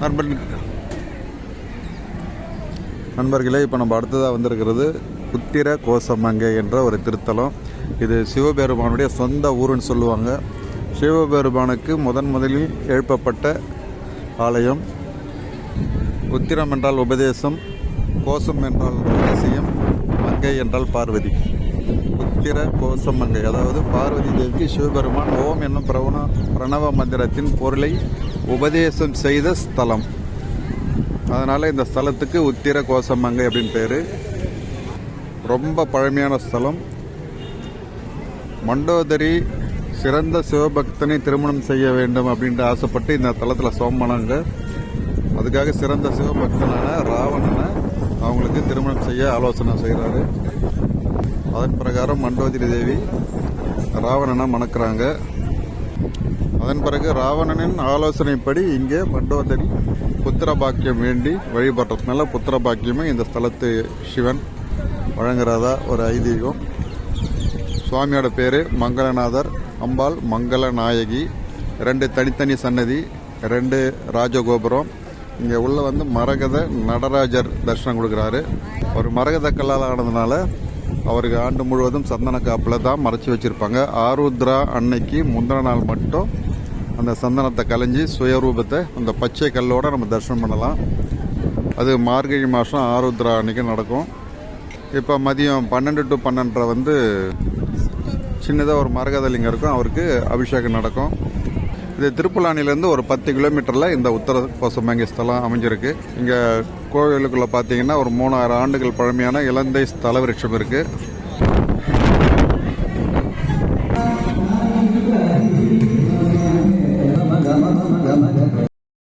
நண்பன் நண்பர்களே இப்போ நம்ம அடுத்ததாக வந்திருக்கிறது உத்திர கோசமங்கை என்ற ஒரு திருத்தலம். இது சிவபெருமானுடைய சொந்த ஊருன்னு சொல்லுவாங்க. சிவபெருமானுக்கு முதன் முதலில் எழுப்பப்பட்ட ஆலயம். உத்திரம் என்றால் உபதேசம் கோசம் என்றால் ரகசியம் மங்கை என்றால் பார்வதி. உத்திர கோசம் மங்கை அதாவது பார்வதி தேவிக்கு சிவபெருமான் ஓம் என்னும் பிரவண பிரணவ மந்திரத்தின் பொருளை உபதேசம் செய்த ஸ்தலம். அதனால் இந்த ஸ்தலத்துக்கு உத்திர கோசமங்கை அப்படின்னு பேர். ரொம்ப பழமையான ஸ்தலம். மண்டோதரி சிறந்த சிவபக்தனை திருமணம் செய்ய வேண்டும் அப்படின்ட்டு ஆசைப்பட்டு இந்த தலத்தில் சோம்பனாங்க அதுக்காக சிறந்த சிவபக்தனான ராவணனை அவங்களுக்கு திருமணம் செய்ய ஆலோசனை செய்கிறாரு அதன் பிரகாரம் மண்டோதிரி தேவி ராவணனை மணக்கிறாங்க. அதன் பிறகு ராவணனின் ஆலோசனைப்படி இங்கே மண்டோதரி புத்திர பாக்கியம் வேண்டி வழிபடுறதுனால புத்திர பாக்கியமே இந்த ஸ்தலத்து சிவன் வழங்குறதா ஒரு ஐதீகம். சுவாமியோட பேர் மங்களநாதர் அம்பாள் மங்கள நாயகி ரெண்டு தனித்தனி சன்னதி ரெண்டு ராஜகோபுரம். இங்கே உள்ள வந்து மரகத நடராஜர் தரிசனம் கொடுக்குறாரு. அவர் மரகத கல்லால் ஆனதுனால அவருக்கு ஆண்டு முழுவதும் சந்தன காப்பில் தான் மறைச்சி வச்சுருப்பாங்க. ஆருத்ரா அன்னைக்கு முந்தின நாள் மட்டும் அந்த சந்தனத்தை கலைஞ்சி சுயரூபத்தை அந்த பச்சை கல்லோடு நம்ம தரிசனம் பண்ணலாம். அது மார்கழி மாதம் ஆருத்ரா அன்னைக்கு நடக்கும். இப்போ மதியம் பன்னெண்டு டு பன்னெண்டரை வந்து சின்னதாக ஒரு மரகதலிங்கம் இருக்கும். அவருக்கு அபிஷேகம் நடக்கும். இது திருப்புலானிலேருந்து ஒரு பத்து கிலோமீட்டரில் இந்த உத்தர கோசமங்கை ஸ்தலம் அமைஞ்சிருக்கு. இங்கே கோவிலுக்குள்ளே பார்த்தீங்கன்னா ஒரு மூணாயிரம் ஆண்டுகள் பழமையான இலந்தை ஸ்தல விருட்சம் இருக்குது